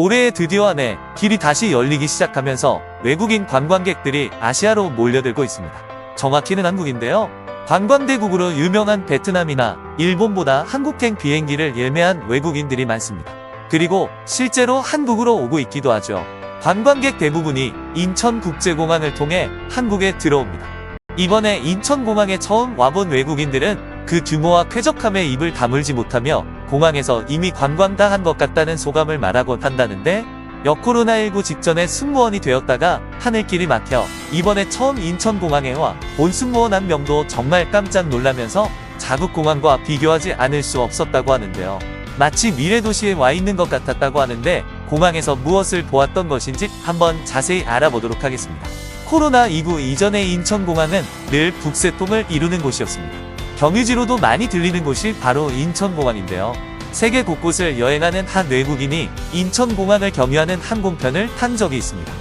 올해 드디어 안에 길이 다시 열리기 시작하면서 외국인 관광객들이 아시아로 몰려들고 있습니다. 정확히는 한국인데요. 관광대국으로 유명한 베트남이나 일본보다 한국행 비행기를 예매한 외국인들이 많습니다. 그리고 실제로 한국으로 오고 있기도 하죠. 관광객 대부분이 인천국제공항을 통해 한국에 들어옵니다. 이번에 인천공항에 처음 와본 외국인들은 그 규모와 쾌적함에 입을 다물지 못하며 공항에서 이미 관광 다한것 같다는 소감을 말하곤 한다는데 여코로나19 직전에 승무원이 되었다가 하늘길이 막혀 이번에 처음 인천공항에 와 본 승무원 한 명도 정말 깜짝 놀라면서 자국공항과 비교하지 않을 수 없었다고 하는데요. 마치 미래도시에 와 있는 것 같았다고 하는데 공항에서 무엇을 보았던 것인지 한번 자세히 알아보도록 하겠습니다. 코로나19 이전의 인천공항은 늘 북새통을 이루는 곳이었습니다. 경유지로도 많이 들리는 곳이 바로 인천공항인데요. 세계 곳곳을 여행하는 한 외국인이 인천공항을 경유하는 항공편을 탄 적이 있습니다.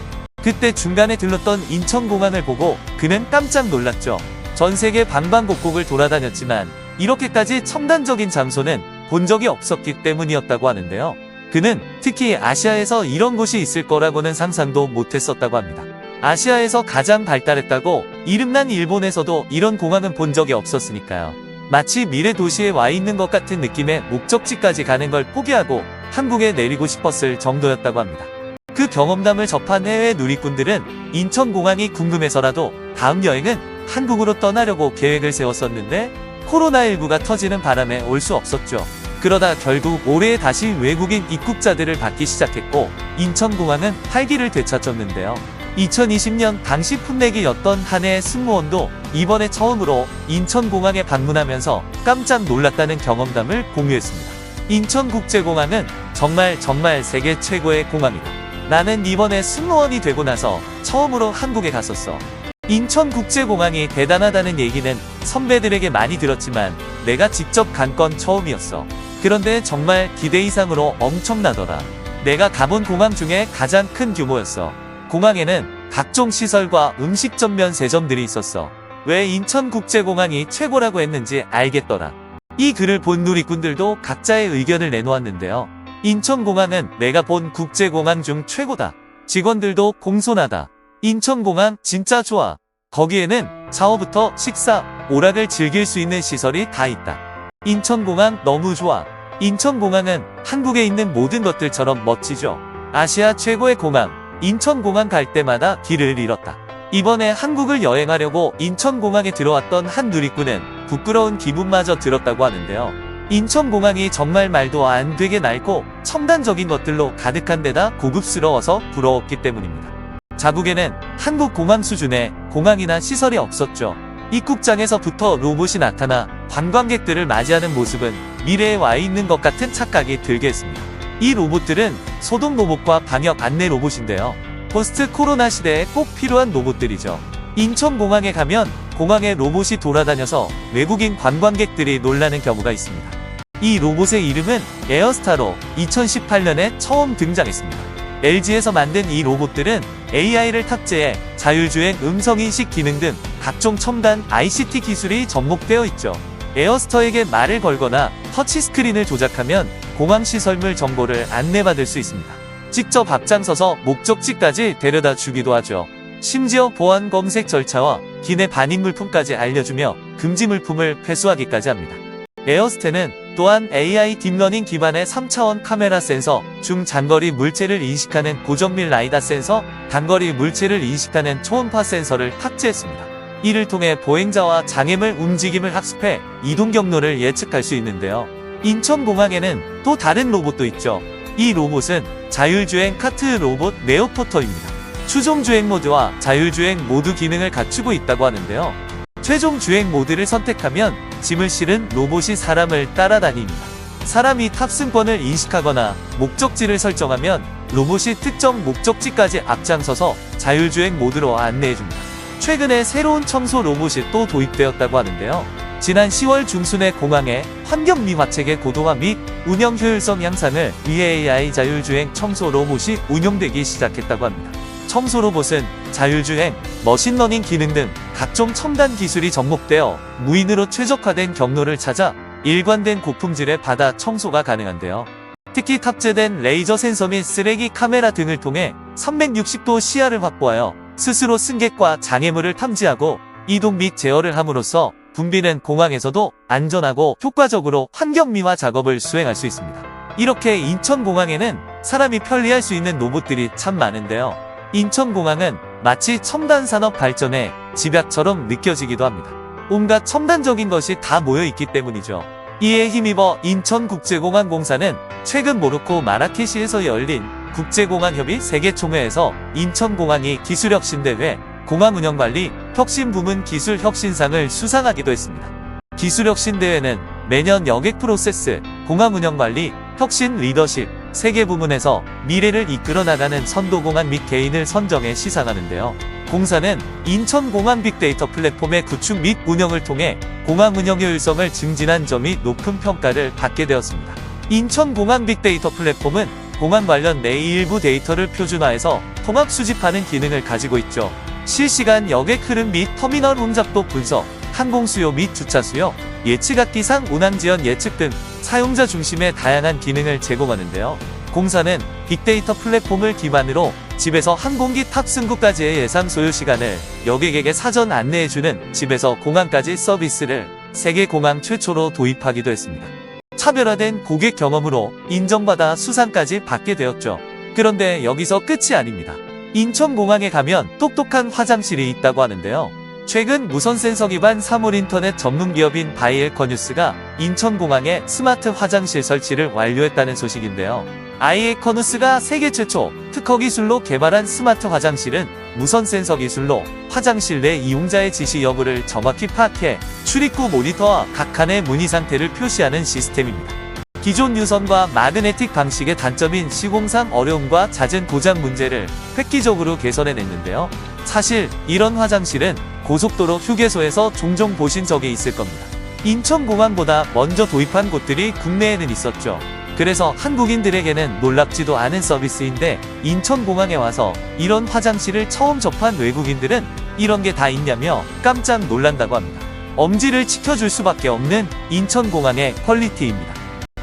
그때 중간에 들렀던 인천공항을 보고 그는 깜짝 놀랐죠. 전 세계 방방곡곡을 돌아다녔지만 이렇게까지 첨단적인 장소는 본 적이 없었기 때문이었다고 하는데요. 그는 특히 아시아에서 이런 곳이 있을 거라고는 상상도 못했었다고 합니다. 아시아에서 가장 발달했다고 이름난 일본에서도 이런 공항은 본 적이 없었으니까요. 마치 미래 도시에 와 있는 것 같은 느낌의 목적지까지 가는 걸 포기하고 한국에 내리고 싶었을 정도였다고 합니다. 그 경험담을 접한 해외 누리꾼들은 인천공항이 궁금해서라도 다음 여행은 한국으로 떠나려고 계획을 세웠었는데 코로나19가 터지는 바람에 올 수 없었죠. 그러다 결국 올해 다시 외국인 입국자들을 받기 시작했고 인천공항은 활기를 되찾았는데요. 2020년 당시 풋내기였던 한 해의 승무원도 이번에 처음으로 인천공항에 방문하면서 깜짝 놀랐다는 경험담을 공유했습니다. 인천국제공항은 정말 정말 세계 최고의 공항이다. 나는 이번에 승무원이 되고 나서 처음으로 한국에 갔었어. 인천국제공항이 대단하다는 얘기는 선배들에게 많이 들었지만 내가 직접 간 건 처음이었어. 그런데 정말 기대 이상으로 엄청나더라. 내가 가본 공항 중에 가장 큰 규모였어. 공항에는 각종 시설과 음식 전면 세점들이 있었어. 왜 인천국제공항이 최고라고 했는지 알겠더라. 이 글을 본 누리꾼들도 각자의 의견을 내놓았는데요. 인천공항은 내가 본 국제공항 중 최고다. 직원들도 공손하다. 인천공항 진짜 좋아. 거기에는 샤워부터 식사, 오락을 즐길 수 있는 시설이 다 있다. 인천공항 너무 좋아. 인천공항은 한국에 있는 모든 것들처럼 멋지죠. 아시아 최고의 공항, 인천공항 갈 때마다 길을 잃었다. 이번에 한국을 여행하려고 인천공항에 들어왔던 한 누리꾼은 부끄러운 기분마저 들었다고 하는데요. 인천공항이 정말 말도 안 되게 낡고 첨단적인 것들로 가득한 데다 고급스러워서 부러웠기 때문입니다. 자국에는 한국 공항 수준의 공항이나 시설이 없었죠. 입국장에서부터 로봇이 나타나 관광객들을 맞이하는 모습은 미래에 와 있는 것 같은 착각이 들게 했습니다. 이 로봇들은 소독 로봇과 방역 안내 로봇인데요. 포스트 코로나 시대에 꼭 필요한 로봇들이죠. 인천공항에 가면 공항에 로봇이 돌아다녀서 외국인 관광객들이 놀라는 경우가 있습니다. 이 로봇의 이름은 에어스타로 2018년에 처음 등장했습니다. LG에서 만든 이 로봇들은 AI를 탑재해 자율주행 음성인식 기능 등 각종 첨단 ICT 기술이 접목되어 있죠. 에어스터에게 말을 걸거나 터치스크린을 조작하면 공항 시설물 정보를 안내받을 수 있습니다. 직접 앞장서서 목적지까지 데려다 주기도 하죠. 심지어 보안 검색 절차와 기내 반입 물품까지 알려주며 금지 물품을 회수하기까지 합니다. 에어스테는 또한 AI 딥러닝 기반의 3차원 카메라 센서, 중장거리 물체를 인식하는 고정밀 라이다 센서, 단거리 물체를 인식하는 초음파 센서를 탑재했습니다. 이를 통해 보행자와 장애물 움직임을 학습해 이동 경로를 예측할 수 있는데요. 인천공항에는 또 다른 로봇도 있죠. 이 로봇은 자율주행 카트 로봇 네오포터입니다. 추종 주행 모드와 자율주행 모두 기능을 갖추고 있다고 하는데요. 최종 주행 모드를 선택하면 짐을 실은 로봇이 사람을 따라다닙니다. 사람이 탑승권을 인식하거나 목적지를 설정하면 로봇이 특정 목적지까지 앞장서서 자율주행 모드로 안내해줍니다. 최근에 새로운 청소 로봇이 또 도입되었다고 하는데요. 지난 10월 중순에 공항에 환경 미화 체계 고도화 및 운영 효율성 향상을 위해 AI 자율주행 청소 로봇이 운용되기 시작했다고 합니다. 청소 로봇은 자율주행, 머신러닝 기능 등 각종 첨단 기술이 접목되어 무인으로 최적화된 경로를 찾아 일관된 고품질의 바다 청소가 가능한데요. 특히 탑재된 레이저 센서 및 쓰레기 카메라 등을 통해 360도 시야를 확보하여 스스로 승객과 장애물을 탐지하고 이동 및 제어를 함으로써 분비는 공항에서도 안전하고 효과적으로 환경미화 작업을 수행할 수 있습니다. 이렇게 인천공항에는 사람이 편리할 수 있는 로봇들이 참 많은데요. 인천공항은 마치 첨단 산업 발전의 집약처럼 느껴지기도 합니다. 온갖 첨단적인 것이 다 모여 있기 때문이죠. 이에 힘입어 인천국제공항공사는 최근 모로코 마라케시에서 열린 국제공항협의 세계총회에서 인천공항이 기술혁신대회 공항 운영관리 혁신부문 기술혁신상을 수상하기도 했습니다. 기술혁신대회는 매년 여객 프로세스, 공항 운영관리, 혁신 리더십, 세계 부문에서 미래를 이끌어 나가는 선도공항 및 개인을 선정해 시상하는데요. 공사는 인천공항 빅데이터 플랫폼의 구축 및 운영을 통해 공항 운영 효율성을 증진한 점이 높은 평가를 받게 되었습니다. 인천공항 빅데이터 플랫폼은 공항 관련 내 일부 데이터를 표준화해서 통합 수집하는 기능을 가지고 있죠. 실시간 여객 흐름 및 터미널 혼잡도 분석, 항공 수요 및 주차 수요, 예측악기상 운항 지연 예측 등 사용자 중심의 다양한 기능을 제공하는데요. 공사는 빅데이터 플랫폼을 기반으로 집에서 항공기 탑승구까지의 예상 소요 시간을 여객에게 사전 안내해주는 집에서 공항까지 서비스를 세계 공항 최초로 도입하기도 했습니다. 차별화된 고객 경험으로 인정받아 수상까지 받게 되었죠. 그런데 여기서 끝이 아닙니다. 인천공항에 가면 똑똑한 화장실이 있다고 하는데요. 최근 무선 센서 기반 사물 인터넷 전문 기업인 바이에커뉴스가 인천공항에 스마트 화장실 설치를 완료했다는 소식인데요. 아이에커뉴스가 세계 최초 특허 기술로 개발한 스마트 화장실은 무선 센서 기술로 화장실 내 이용자의 지시 여부를 정확히 파악해 출입구 모니터와 각 칸의 문의 상태를 표시하는 시스템입니다. 기존 유선과 마그네틱 방식의 단점인 시공상 어려움과 잦은 고장 문제를 획기적으로 개선해냈는데요. 사실 이런 화장실은 고속도로 휴게소에서 종종 보신 적이 있을 겁니다. 인천공항보다 먼저 도입한 곳들이 국내에는 있었죠. 그래서 한국인들에게는 놀랍지도 않은 서비스인데 인천공항에 와서 이런 화장실을 처음 접한 외국인들은 이런 게 다 있냐며 깜짝 놀란다고 합니다. 엄지를 지켜줄 수밖에 없는 인천공항의 퀄리티입니다.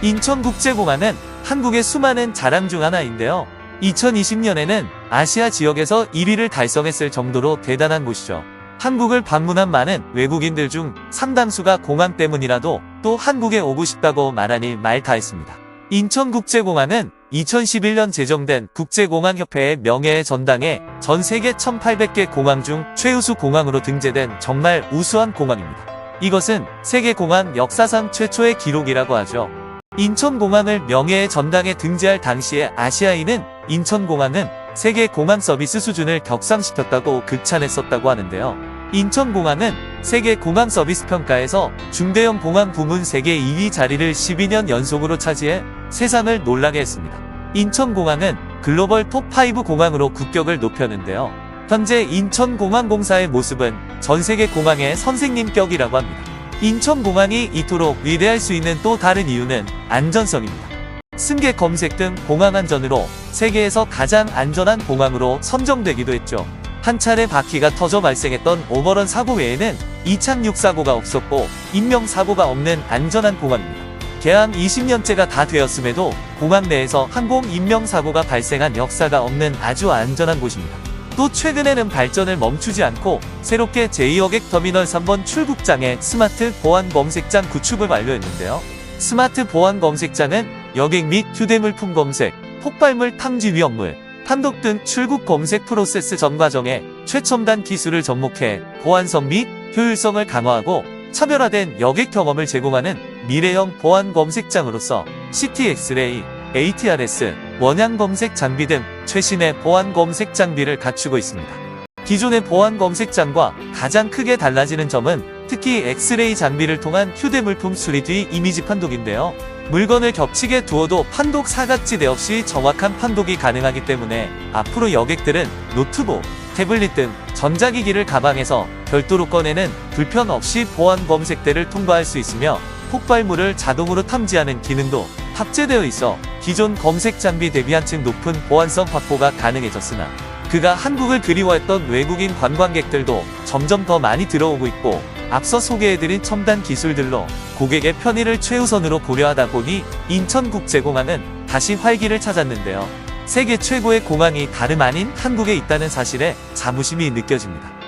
인천국제공항은 한국의 수많은 자랑 중 하나인데요. 2020년에는 아시아 지역에서 1위를 달성했을 정도로 대단한 곳이죠. 한국을 방문한 많은 외국인들 중 상당수가 공항 때문이라도 또 한국에 오고 싶다고 말하니 말 다 했습니다. 인천국제공항은 2011년 제정된 국제공항협회의 명예에 전당해 전 세계 1800개 공항 중 최우수 공항으로 등재된 정말 우수한 공항입니다. 이것은 세계 공항 역사상 최초의 기록이라고 하죠. 인천공항을 명예의 전당에 등재할 당시에 아시아인은 인천공항은 세계 공항 서비스 수준을 격상시켰다고 극찬했었다고 하는데요. 인천공항은 세계 공항 서비스 평가에서 중대형 공항 부문 세계 2위 자리를 12년 연속으로 차지해 세상을 놀라게 했습니다. 인천공항은 글로벌 톱5 공항으로 국격을 높였는데요. 현재 인천공항공사의 모습은 전 세계 공항의 선생님격이라고 합니다. 인천공항이 이토록 위대할 수 있는 또 다른 이유는 안전성입니다. 승객 검색 등 공항 안전으로 세계에서 가장 안전한 공항으로 선정되기도 했죠. 한 차례 바퀴가 터져 발생했던 오버런 사고 외에는 이착륙 사고가 없었고 인명사고가 없는 안전한 공항입니다. 개항 20년째가 다 되었음에도 공항 내에서 항공 인명사고가 발생한 역사가 없는 아주 안전한 곳입니다. 또 최근에는 발전을 멈추지 않고 새롭게 제2여객 터미널 3번 출국장에 스마트 보안 검색장 구축을 완료했는데요. 스마트 보안 검색장은 여객 및 휴대물품 검색, 폭발물 탐지 위험물, 판독 등 출국 검색 프로세스 전 과정에 최첨단 기술을 접목해 보안성 및 효율성을 강화하고 차별화된 여객 경험을 제공하는 미래형 보안 검색장으로서 CT 엑스레이, ATRS, 원양 검색 장비 등 최신의 보안 검색 장비를 갖추고 있습니다. 기존의 보안 검색장과 가장 크게 달라지는 점은 특히 엑스레이 장비를 통한 휴대 물품 수리 뒤 이미지 판독인데요. 물건을 겹치게 두어도 판독 사각지대 없이 정확한 판독이 가능하기 때문에 앞으로 여객들은 노트북, 태블릿 등 전자기기를 가방에서 별도로 꺼내는 불편 없이 보안 검색대를 통과할 수 있으며 폭발물을 자동으로 탐지하는 기능도 탑재되어 있어 기존 검색 장비 대비 한 층 높은 보안성 확보가 가능해졌으나 그가 한국을 그리워했던 외국인 관광객들도 점점 더 많이 들어오고 있고 앞서 소개해드린 첨단 기술들로 고객의 편의를 최우선으로 고려하다 보니 인천국제공항은 다시 활기를 찾았는데요. 세계 최고의 공항이 다름 아닌 한국에 있다는 사실에 자부심이 느껴집니다.